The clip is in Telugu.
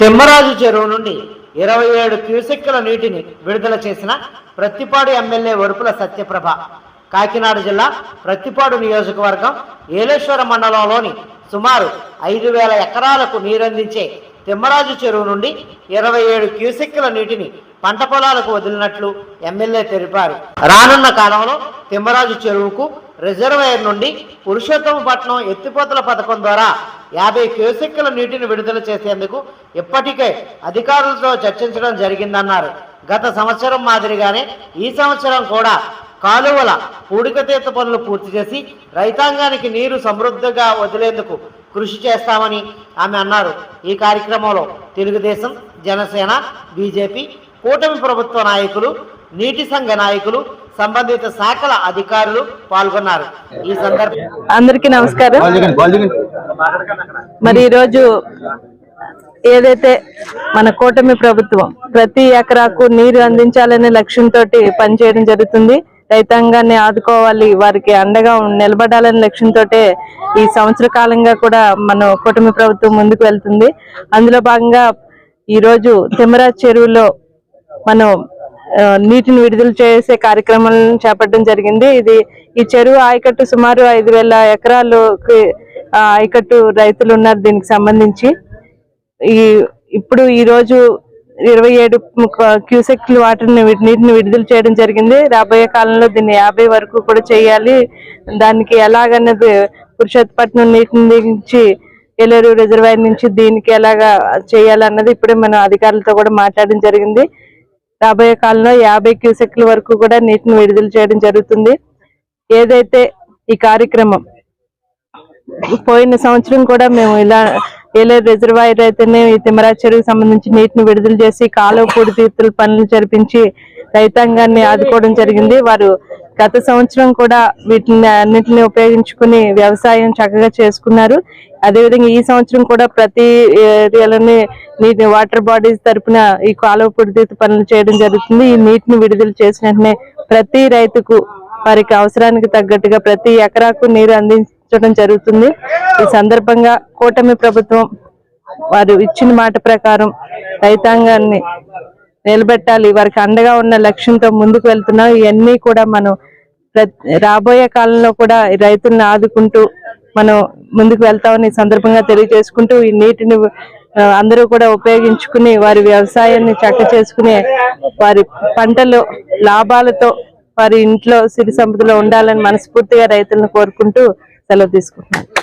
తిమ్మరాజు చెరువు నుండి ఇరవై ఏడు క్యూసెక్కుల నీటిని విడుదల చేసిన ప్రత్తిపాడు ఎమ్మెల్యే వరుపుల సత్యప్రభ. కాకినాడ జిల్లా ప్రత్తిపాడు నియోజకవర్గం ఏలేశ్వర మండలంలోని సుమారు ఐదు వేల ఎకరాలకు నీరందించే తిమ్మరాజు చెరువు నుండి ఇరవై ఏడు క్యూసెక్కుల నీటిని పంట పొలాలకు వదిలినట్లు ఎమ్మెల్యే తెలిపారు. రానున్న కాలంలో తిమ్మరాజు చెరువుకు రిజర్వాయర్ నుండి పురుషోత్తమపట్నం ఎత్తిపోతల పథకం ద్వారా యాభై క్యూసెక్కుల నీటిని విడుదల చేసేందుకు ఇప్పటికే అధికారులతో చర్చించడం జరిగిందన్నారు. గత సంవత్సరం మాదిరిగానే ఈ సంవత్సరం కూడా కాలువల పూడికతీత పనులు పూర్తి చేసి రైతాంగానికి నీరు సమృద్ధిగా వదిలేందుకు కృషి చేస్తామని ఆమె అన్నారు. ఈ కార్యక్రమంలో తెలుగుదేశం జనసేన బీజేపీ కూటమి ప్రభుత్వ నాయకులు నీటి సంఘ నాయకులు సంబంధిత శాఖల అధికారులు పాల్గొన్నారు. ఈ సందర్భంగా అందరికీ నమస్కారం. మరి ఈరోజు ఏదైతే మన కూటమి ప్రభుత్వం ప్రతి ఎకరాకు నీరు అందించాలనే లక్ష్యంతో పనిచేయడం జరుగుతుంది. రైతాంగాన్ని ఆదుకోవాలి వారికి అండగా నిలబడాలనే లక్ష్యంతో ఈ సంవత్సర కాలంగా కూడా మన కూటమి ప్రభుత్వం ముందుకు వెళ్తుంది. అందులో భాగంగా ఈరోజు తిమ్మరాజ్ చెరువులో మనం నీటిని విడుదల చేసే కార్యక్రమాలను చేపట్టడం జరిగింది. ఇది ఈ చెరువు ఆయకట్టు సుమారు ఐదు వేల ఎకరాలకి ఆయకట్టు రైతులు ఉన్నారు దీనికి సంబంధించి. ఈ ఇప్పుడు ఈ రోజు ఇరవై ఏడు క్యూసెక్లు వాటర్ని నీటిని విడుదల చేయడం జరిగింది. రాబోయే కాలంలో దీన్ని యాభై వరకు కూడా చేయాలి. దానికి ఎలాగన్నది పురుషోత్పట్నం నీటి నుంచి ఏలేరు రిజర్వాయర్ నుంచి దీనికి ఎలాగా చేయాలన్నది ఇప్పుడే మనం అధికారులతో కూడా మాట్లాడడం జరిగింది. రాబోయే కాలంలో యాభై క్యూసెక్ల వరకు కూడా నీటిని విడుదల చేయడం జరుగుతుంది. ఏదైతే ఈ కార్యక్రమం పోయిన సంవత్సరం కూడా మేము ఇలా ఏలేరు రిజర్వాయర్ అయితేనే ఈ తిమ్మరా చెరువుకు సంబంధించి నీటిని విడుదల చేసి కాలువ పూడితీర్తుల పనులు జరిపించి రైతాంగాన్ని ఆదుకోవడం జరిగింది. వారు గత సంవత్సరం కూడా వీటిని అన్నింటిని ఉపయోగించుకుని వ్యవసాయం చక్కగా చేసుకున్నారు. అదేవిధంగా ఈ సంవత్సరం కూడా ప్రతి ఏరియాలోని నీటి వాటర్ బాడీస్ తరపున ఈ కాలువ పొడితీత పనులు చేయడం జరుగుతుంది. ఈ నీటిని విడుదల చేసిన వెంటనే ప్రతి రైతుకు వారికి అవసరానికి తగ్గట్టుగా ప్రతి ఎకరాకు నీరు అందించడం జరుగుతుంది. ఈ సందర్భంగా కూటమి ప్రభుత్వం వారు ఇచ్చిన మాట ప్రకారం రైతాంగాన్ని నిలబెట్టాలి. వారికి అండగా ఉన్న లక్ష్యంతో ముందుకు వెళ్తున్నాం. ఇవన్నీ కూడా మనం రాబోయే కాలంలో కూడా రైతుల్ని రైతులను ఆదుకుంటూ మనం ముందుకు వెళ్తామని సందర్భంగా తెలియజేసుకుంటూ ఈ నీటిని అందరూ కూడా ఉపయోగించుకుని వారి వ్యవసాయాన్ని చక్క చేసుకునే వారి పంటలు లాభాలతో వారి ఇంట్లో సిరి సంపదలో ఉండాలని మనస్ఫూర్తిగా రైతులను కోరుకుంటూ సెలవు తీసుకుంటున్నాను